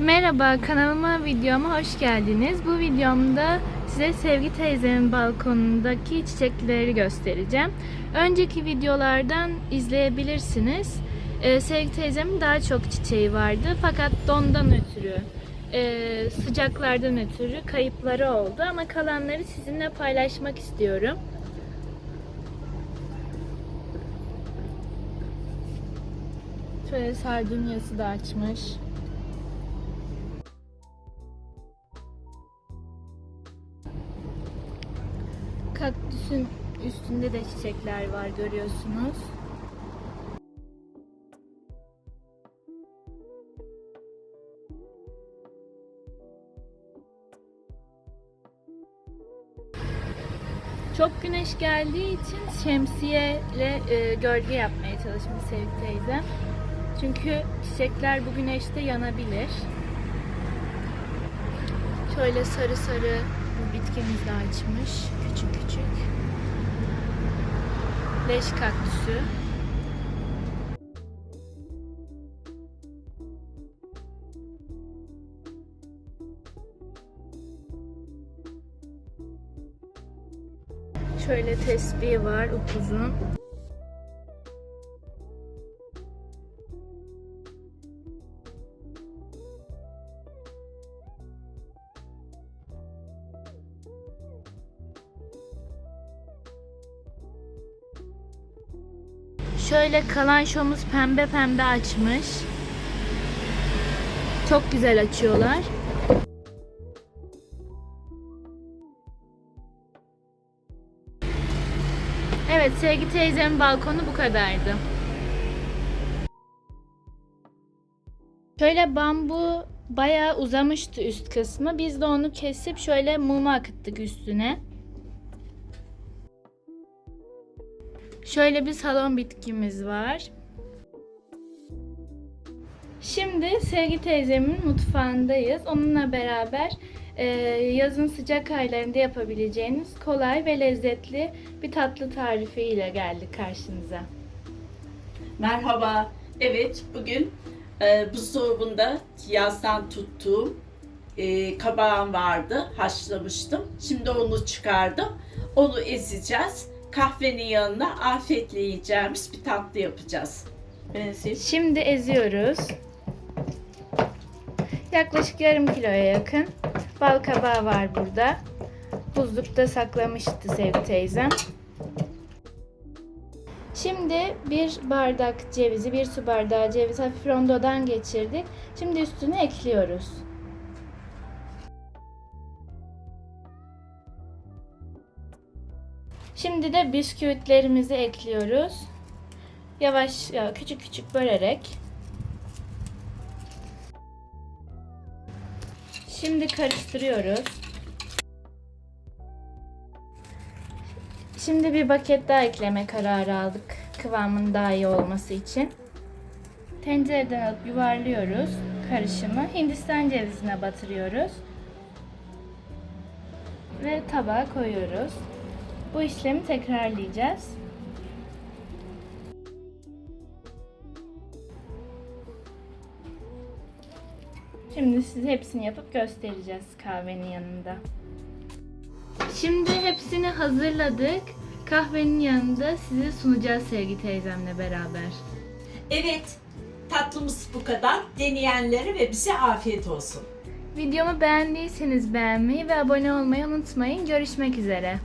Merhaba kanalıma videoma hoş geldiniz. Bu videomda size Sevgi teyzemin balkonundaki çiçekleri göstereceğim. Önceki videolardan izleyebilirsiniz. Ee, Sevgi teyzemin daha çok çiçeği vardı fakat dondan ötürü, e, sıcaklardan ötürü kayıpları oldu ama kalanları sizinle paylaşmak istiyorum. Şöyle sardunyası da açmış. Kaktüsün üstünde de çiçekler var görüyorsunuz. Çok güneş geldiği için şemsiyeyle e, gölge yapmaya çalışmış Sevgi teyze. Çünkü çiçekler bu güneşte yanabilir. Şöyle sarı sarı bu bitkimiz de açmış. Küçük küçük. Leş kaktüsü. Şöyle tesbih var upuzun. Şöyle kalançomuz pembe pembe açmış. Çok güzel açıyorlar. Evet Sevgi teyzemin balkonu bu kadardı. Şöyle bambu bayağı uzamıştı üst kısmı. Biz de onu kesip şöyle mumu akıttık üstüne. Şöyle bir salon bitkimiz var. Şimdi Sevgi teyzemin mutfağındayız. Onunla beraber e, yazın sıcak aylarında yapabileceğiniz kolay ve lezzetli bir tatlı tarifiyle geldik karşınıza. Merhaba. Evet, bugün e, buzdolabında yazdan tuttuğum e, kabağım vardı. Haşlamıştım. Şimdi onu çıkardım. Onu ezeceğiz. Kahvenin yanına afiyetle yiyeceğimiz bir tatlı yapacağız. Ben ezeyim. Şimdi eziyoruz. Yaklaşık yarım kiloya yakın bal kabağı var burada. Buzlukta saklamıştı Sevgi teyzem. Şimdi bir bardak cevizi, bir su bardağı ceviz hafif rondodan geçirdik. Şimdi üstüne ekliyoruz. Şimdi de bisküvitlerimizi ekliyoruz. Yavaş, ya küçük küçük bölerek. Şimdi karıştırıyoruz. Şimdi bir paket daha ekleme kararı aldık. Kıvamın daha iyi olması için. Tencereden alıp yuvarlıyoruz karışımı. Hindistan cevizine batırıyoruz. Ve tabağa koyuyoruz. Bu işlemi tekrarlayacağız. Şimdi size hepsini yapıp göstereceğiz kahvenin yanında. Şimdi hepsini hazırladık. Kahvenin yanında size sunacağız sevgi teyzemle beraber. Evet, tatlımız bu kadar. Deneyenlere ve bize afiyet olsun. Videomu beğendiyseniz beğenmeyi ve abone olmayı unutmayın. Görüşmek üzere.